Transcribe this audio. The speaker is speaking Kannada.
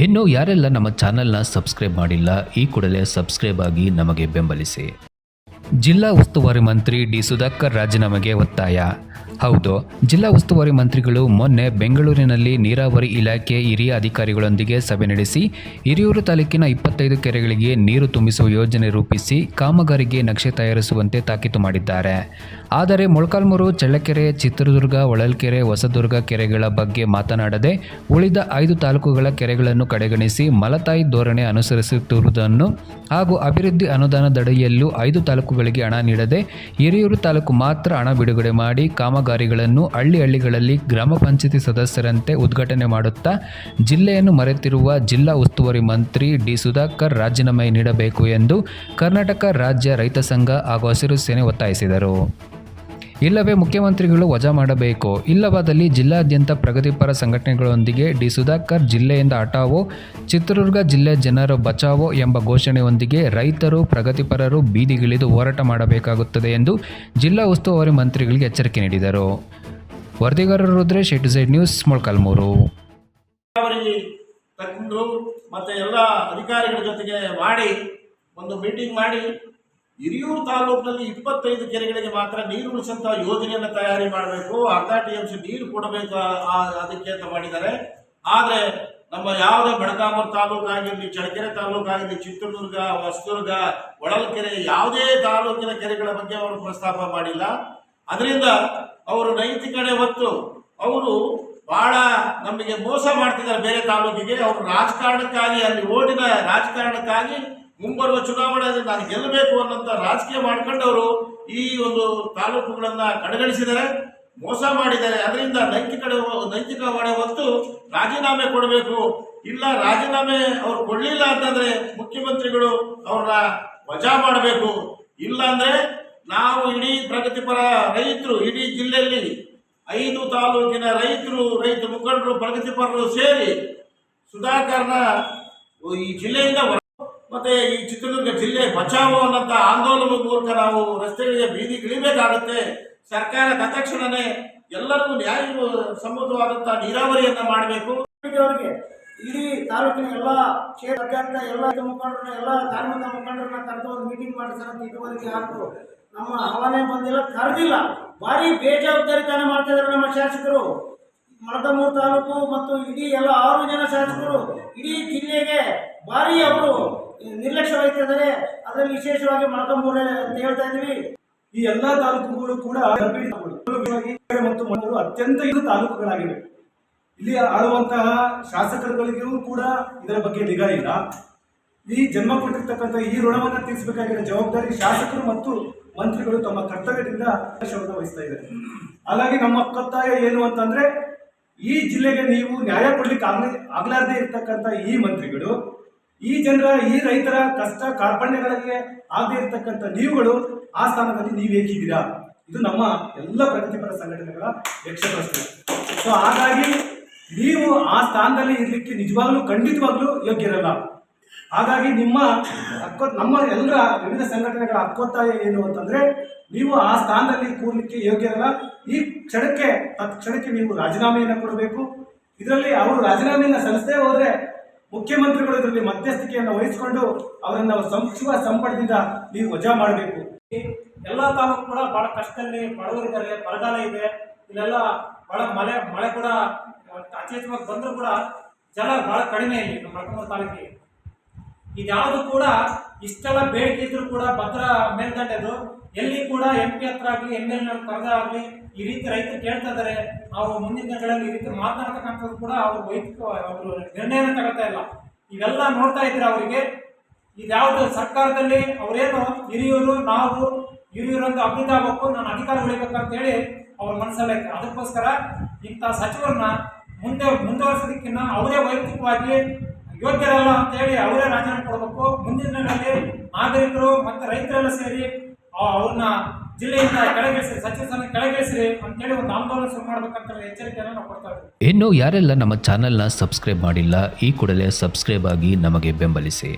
ಇನ್ನು ಯಾರೆಲ್ಲ ನಮ್ಮ ಚಾನೆಲ್ನ ಸಬ್ಸ್ಕ್ರೈಬ್ ಮಾಡಿಲ್ಲ, ಈ ಕೂಡಲೇ ಸಬ್ಸ್ಕ್ರೈಬ್ ಆಗಿ ನಮಗೆ ಬೆಂಬಲಿಸಿ. ಜಿಲ್ಲಾ ಉಸ್ತುವಾರಿ ಮಂತ್ರಿ ಡಿ ಸುಧಾಕರ್ ರಾಜೀನಾಮೆಗೆ ಒತ್ತಾಯ. ಹೌದು. ಜಿಲ್ಲಾ ಉಸ್ತುವಾರಿ ಮಂತ್ರಿಗಳು ಮೊನ್ನೆ ಬೆಂಗಳೂರಿನಲ್ಲಿ ನೀರಾವರಿ ಇಲಾಖೆ ಹಿರಿಯ ಅಧಿಕಾರಿಗಳೊಂದಿಗೆ ಸಭೆ ನಡೆಸಿ, ಹಿರಿಯೂರು ತಾಲೂಕಿನ ಇಪ್ಪತ್ತೈದು ಕೆರೆಗಳಿಗೆ ನೀರು ತುಂಬಿಸುವ ಯೋಜನೆ ರೂಪಿಸಿ ಕಾಮಗಾರಿಗೆ ನಕ್ಷೆ ತಯಾರಿಸುವಂತೆ ತಾಕೀತು ಮಾಡಿದ್ದಾರೆ. ಆದರೆ ಮೊಳಕಾಲ್ಮೂರು, ಚಳ್ಳಕೆರೆ, ಚಿತ್ರದುರ್ಗ, ಹೊಳಲ್ಕೆರೆ, ಹೊಸದುರ್ಗ ಕೆರೆಗಳ ಬಗ್ಗೆ ಮಾತನಾಡದೆ ಉಳಿದ ಐದು ತಾಲೂಕುಗಳ ಕೆರೆಗಳನ್ನು ಕಡೆಗಣಿಸಿ ಮಲತಾಯಿ ಧೋರಣೆ ಅನುಸರಿಸುತ್ತಿರುವುದನ್ನು ಹಾಗೂ ಅಭಿವೃದ್ಧಿ ಅನುದಾನದಡಿಯಲ್ಲೂ ಐದು ತಾಲೂಕುಗಳಿಗೆ ಹಣ ನೀಡದೆ ಹಿರಿಯೂರು ತಾಲೂಕು ಮಾತ್ರ ಹಣ ಬಿಡುಗಡೆ ಮಾಡಿ ಕಾಮಗಾರಿಗಳನ್ನು ಹಳ್ಳಿ ಹಳ್ಳಿಗಳಲ್ಲಿ ಗ್ರಾಮ ಪಂಚಾಯತಿ ಸದಸ್ಯರಂತೆ ಉದ್ಘಾಟನೆ ಮಾಡುತ್ತಾ ಜಿಲ್ಲೆಯನ್ನು ಮರೆತಿರುವ ಜಿಲ್ಲಾ ಉಸ್ತುವಾರಿ ಮಂತ್ರಿ ಡಿ ಸುಧಾಕರ್ ರಾಜೀನಾಮೆ ನೀಡಬೇಕು ಎಂದು ಕರ್ನಾಟಕ ರಾಜ್ಯ ರೈತ ಸಂಘ ಹಾಗೂ ಹಸಿರು ಸೇನೆ ಒತ್ತಾಯಿಸಿದರು. ಇಲ್ಲವೇ ಮುಖ್ಯಮಂತ್ರಿಗಳು ವಜಾ ಮಾಡಬೇಕು. ಇಲ್ಲವಾದಲ್ಲಿ ಜಿಲ್ಲಾದ್ಯಂತ ಪ್ರಗತಿಪರ ಸಂಘಟನೆಗಳೊಂದಿಗೆ ಡಿ ಸುಧಾಕರ್ ಜಿಲ್ಲೆಯಿಂದ ಹಠಾವೋ, ಚಿತ್ರದುರ್ಗ ಜಿಲ್ಲೆ ಜನರು ಬಚಾವೋ ಎಂಬ ಘೋಷಣೆಯೊಂದಿಗೆ ರೈತರು, ಪ್ರಗತಿಪರರು ಬೀದಿಗಿಳಿದು ಹೋರಾಟ ಮಾಡಬೇಕಾಗುತ್ತದೆ ಎಂದು ಜಿಲ್ಲಾ ಉಸ್ತುವಾರಿ ಮಂತ್ರಿಗಳಿಗೆ ಎಚ್ಚರಿಕೆ ನೀಡಿದರು. ವರದಿಗಾರರು Rudresh to Z News, Molakalmuru. ಮತ್ತು ಎಲ್ಲ ಅಧಿಕಾರಿಗಳ ಜೊತೆಗೆ ಮಾಡಿ, ಒಂದು ಮೀಟಿಂಗ್ ಮಾಡಿ ಹಿರಿಯೂರು ತಾಲೂಕಿನಲ್ಲಿ ಇಪ್ಪತ್ತೈದು ಕೆರೆಗಳಿಗೆ ಮಾತ್ರ ನೀರು ಉಳಿಸಂತ ಯೋಜನೆಯನ್ನು ತಯಾರಿ ಮಾಡಬೇಕು. ಅರ್ಧ ಟಿ ಎಂ ಸಿ ನೀರು ಕೊಡಬೇಕು ಅದಕ್ಕೆ ಅಂತ ಮಾಡಿದ್ದಾರೆ. ಆದರೆ ನಮ್ಮ ಯಾವುದೇ ಬೆಳಗಾಮೂರು ತಾಲೂಕು ಚಳ್ಳಕೆರೆ ತಾಲೂಕು ಚಿತ್ರದುರ್ಗ, ಹೊಸದುರ್ಗ, ಹೊಳಲ್ಕೆರೆ ಯಾವುದೇ ತಾಲೂಕಿನ ಕೆರೆಗಳ ಬಗ್ಗೆ ಅವರು ಪ್ರಸ್ತಾಪ ಮಾಡಿಲ್ಲ. ಅದರಿಂದ ಅವರು ನೈತಿಕಣೆ ಹೊತ್ತು ಅವರು ಬಹಳ ನಮಗೆ ಮೋಸ ಮಾಡ್ತಿದ್ದಾರೆ ಬೇರೆ ತಾಲೂಕಿಗೆ. ಅವರು ರಾಜಕಾರಣಕ್ಕಾಗಿ, ಅಲ್ಲಿ ಓಟಿನ ರಾಜಕಾರಣಕ್ಕಾಗಿ ಮುಂಬರುವ ಚುನಾವಣೆಯಲ್ಲಿ ನಾನು ಗೆಲ್ಲಬೇಕು ಅನ್ನೋಂಥ ರಾಜಕೀಯ ಮಾಡ್ಕೊಂಡವರು ಈ ಒಂದು ತಾಲೂಕುಗಳನ್ನು ಕಡೆಗಣಿಸಿದ್ದಾರೆ, ಮೋಸ ಮಾಡಿದ್ದಾರೆ. ಅದರಿಂದ ನೈತಿಕ ನೈತಿಕ ಹೊಣೆ ಹೊತ್ತು ರಾಜೀನಾಮೆ ಕೊಡಬೇಕು. ಇಲ್ಲ ರಾಜೀನಾಮೆ ಅವ್ರು ಕೊಡಲಿಲ್ಲ ಅಂತಂದ್ರೆ ಮುಖ್ಯಮಂತ್ರಿಗಳು ಅವ್ರನ್ನ ವಜಾ ಮಾಡಬೇಕು. ಇಲ್ಲ ಅಂದ್ರೆ ನಾವು ಇಡೀ ಪ್ರಗತಿಪರ ರೈತರು, ಇಡೀ ಜಿಲ್ಲೆಯಲ್ಲಿ ಐದು ತಾಲೂಕಿನ ರೈತರು, ರೈತ ಮುಖಂಡರು ಪ್ರಗತಿಪರರು ಸೇರಿ ಸುಧಾಕರ್ನ ಈ ಜಿಲ್ಲೆಯಿಂದ ಮತ್ತೆ ಈ ಚಿತ್ರದುರ್ಗ ಜಿಲ್ಲೆ ಬಚಾವೋ ಅನ್ನಂತ ಆಂದೋಲನದ ಮೂಲಕ ನಾವು ರಸ್ತೆಗಳಿಗೆ ಬೀದಿಗಿಳಿಬೇಕಾಗುತ್ತೆ ಸರ್ಕಾರ ತಕ್ಷಣವೇ ಎಲ್ಲರಿಗೂ ನ್ಯಾಯ ಸಮ್ಮತವಾದಂಥ ನೀರಾವರಿಯನ್ನು ಮಾಡಬೇಕು. ಅವರಿಗೆ ಇಡೀ ತಾಲೂಕಿನ ಎಲ್ಲ ಕ್ಷೇತ್ರಾದ್ಯಂತ ಎಲ್ಲ ಮುಖಂಡರನ್ನ, ಎಲ್ಲ ಕಾರ್ಮಿಕ ಮುಖಂಡರನ್ನ ಕರೆದು ಒಂದು ಮೀಟಿಂಗ್ ಮಾಡ್ತಾರೆ ಅಂತ ಇದುವರೆಗೆ ಯಾರು ನಮ್ಮ ಆಹ್ವಾನ ಬಂದಿಲ್ಲ, ಕರೆದಿಲ್ಲ. ಭಾರಿ ಬೇಜವಾಬ್ದಾರಿತನ ಮಾಡ್ತಾ ಇದ್ದಾರೆ ನಮ್ಮ ಶಾಸಕರು. ಮಳಕಮೂರು ತಾಲೂಕು ಮತ್ತು ಇಡೀ ಎಲ್ಲ ಆರು ಜನ ಶಾಸಕರು ಇಡೀ ಜಿಲ್ಲೆಗೆ ಭಾರಿ ಅವರು ನಿರ್ಲಕ್ಷ್ಯ ವಹಿಸ್ತಿದ್ದಾರೆ ಅದರಲ್ಲಿ ವಿಶೇಷವಾಗಿ ಮೊಳಕಮೂರು ಅಂತ ಹೇಳ್ತಾ ಇದ್ದೀವಿ ಈ ಎಲ್ಲಾ ತಾಲೂಕುಗಳು ಕೂಡ ಮತ್ತು ಮಂಗಳೂರು ಅತ್ಯಂತ ಇದು ತಾಲೂಕುಗಳಾಗಿವೆ. ಇಲ್ಲಿ ಆಳುವಂತಹ ಶಾಸಕರುಗಳಿಗೂ ಕೂಡ ಇದರ ಬಗ್ಗೆ ನಿಗಾ ಇಲ್ಲ. ಈ ಜನ್ಮ ಕೊಟ್ಟಿರ್ತಕ್ಕಂಥ ಈ ಋಣವನ್ನು ತೀರಿಸಬೇಕಾಗಿರೋ ಜವಾಬ್ದಾರಿ ಶಾಸಕರು ಮತ್ತು ಮಂತ್ರಿಗಳು ತಮ್ಮ ಕರ್ತವ್ಯದಿಂದ ಕೆಲಸವನ್ನು ವಹಿಸ್ತಾ ಇದ್ದಾರೆ. ಹಾಗಾಗಿ ನಮ್ಮ ಒತ್ತಾಯ ಏನು ಅಂತಂದ್ರೆ ಈ ಜಿಲ್ಲೆಗೆ ನೀವು ನ್ಯಾಯ ಕೊಡ್ಲಿಕ್ಕೆ ಆಗ್ಲ ಆಗ್ಲಾರ್ದೇ ಇರ್ತಕ್ಕಂಥ ಈ ಮಂತ್ರಿಗಳು ಈ ಜನರ, ಈ ರೈತರ ಕಷ್ಟ ಕಾರ್ಪಣ್ಯಗಳಿಗೆ ಆಗದೇ ಇರತಕ್ಕಂಥ ನೀವುಗಳು ಆ ಸ್ಥಾನದಲ್ಲಿ ನೀವು ಏಕಿದ್ದೀರಾ? ಇದು ನಮ್ಮ ಎಲ್ಲ ಪ್ರಗತಿಪರ ಸಂಘಟನೆಗಳ ಯಕ್ಷ ಪ್ರಶ್ನೆ. ಸೊ ಹಾಗಾಗಿ ನೀವು ಆ ಸ್ಥಾನದಲ್ಲಿ ಇರಲಿಕ್ಕೆ ನಿಜವಾಗ್ಲೂ, ಖಂಡಿತವಾಗ್ಲೂ ಯೋಗ್ಯರಲ್ಲ. ಹಾಗಾಗಿ ನಿಮ್ಮ ಹಕ್ಕೊ, ನಮ್ಮ ಎಲ್ಲರ ವಿವಿಧ ಸಂಘಟನೆಗಳ ಹಕ್ಕೊತ್ತಾಯ ಏನು ಅಂತಂದ್ರೆ, ನೀವು ಆ ಸ್ಥಾನದಲ್ಲಿ ಕೂರ್ಲಿಕ್ಕೆ ಯೋಗ್ಯರಲ್ಲ. ಈ ಕ್ಷಣಕ್ಕೆ ತತ್ ಕ್ಷಣಕ್ಕೆ ನೀವು ರಾಜೀನಾಮೆಯನ್ನು ಕೊಡಬೇಕು. ಇದರಲ್ಲಿ ಅವರು ರಾಜೀನಾಮೆಯನ್ನು ಸಲ್ಲಿಸದೇ ಹೋದ್ರೆ ಮುಖ್ಯಮಂತ್ರಿಗಳು ಇದರಲ್ಲಿ ಮಧ್ಯಸ್ಥಿಕೆಯನ್ನು ವಹಿಸಿಕೊಂಡು ಅವರನ್ನ ಸಂಕ್ಷಿವ ಸಂಪಟದಿಂದ ನೀವು ವಜಾ ಮಾಡಬೇಕು. ಎಲ್ಲ ತಾಲೂಕು ಕೂಡ ಬಹಳ ಕಷ್ಟದಲ್ಲಿ ಬಡವರಿದ್ದಾರೆ, ಬರಗಾಲ ಇದೆ. ಇಲ್ಲೆಲ್ಲ ಬಹಳ ಮಳೆ ಮಳೆ ಕೂಡ ಅತ್ಯಧಿಕವಾಗಿ ಬಂದರೂ ಕೂಡ ಜನ ಬಹಳ ಕಡಿಮೆ ಇಲ್ಲಿ ನಮ್ಮ ತಾಲೂಕಿಗೆ. ಇದ್ಯಾವುದು ಕೂಡ ಇಷ್ಟೆಲ್ಲ ಬೇಡಿಕೆ ಇದ್ರೂ ಕೂಡ ಭದ್ರ ಮೇಲ್ದಂಡೆದು, ಎಲ್ಲಿ ಕೂಡ ಎಂ ಪಿ ಹತ್ರ ಆಗಲಿ ಎಂ ಎಲ್ ಕರೆದ ಆಗಲಿ ಈ ರೀತಿ ರೈತರು ಕೇಳ್ತಾ ಇದ್ದಾರೆ ಅವರು ಮುಂದಿನ ದಿನಗಳಲ್ಲಿ ಈ ರೀತಿ ಮಾತನಾಡ್ತಕ್ಕಂಥದ್ದು ಕೂಡ ಅವರು ವೈಯಕ್ತಿಕ, ಅವರು ನಿರ್ಣಯನ ತಗೊಳ್ತಾ ಇಲ್ಲ. ಇವೆಲ್ಲ ನೋಡ್ತಾ ಇದ್ರೆ ಅವರಿಗೆ ಇದ್ಯಾವುದು ಸರ್ಕಾರದಲ್ಲಿ ಅವರೇನು ಹಿರಿಯೂರು, ನಾವು ಹಿರಿಯೂರು ಅಂತ ಅಭಿವೃದ್ಧಿ ಆಗಬೇಕು, ನಾನು ಅಧಿಕಾರ ಉಳಿಬೇಕಂತೇಳಿ ಅವ್ರ ಮನಸ್ಸಲ್ಲೇ ಅದಕ್ಕೋಸ್ಕರ ಇಂಥ ಸಚಿವರನ್ನ ಮುಂದೆ ಮುಂದುವರೆಸೋದಕ್ಕಿಂತ ಅವರೇ ವೈಯಕ್ತಿಕವಾಗಿ ಯೋಗ್ಯರಲ್ಲ ಅಂತ ಹೇಳಿ ಅವರೇ ರಾಜೀನಾಮೆ ಕೊಡಬೇಕು. ಮುಂದಿನ ದಿನಗಳಲ್ಲಿ ನಾಗರಿಕರು ಮತ್ತೆ ರೈತರೆಲ್ಲ ಸೇರಿ ಅವ್ರನ್ನ ಇನ್ನು ಯಾರೆಲ್ಲ ನಮ್ಮ ಚಾನೆಲ್ನ ಸಬ್ಸ್ಕ್ರೈಬ್ ಮಾಡಿಲ್ಲ, ಈ ಕೂಡಲೇ ಸಬ್ಸ್ಕ್ರೈಬ್ ಆಗಿ ನಮಗೆ ಬೆಂಬಲಿಸಿ.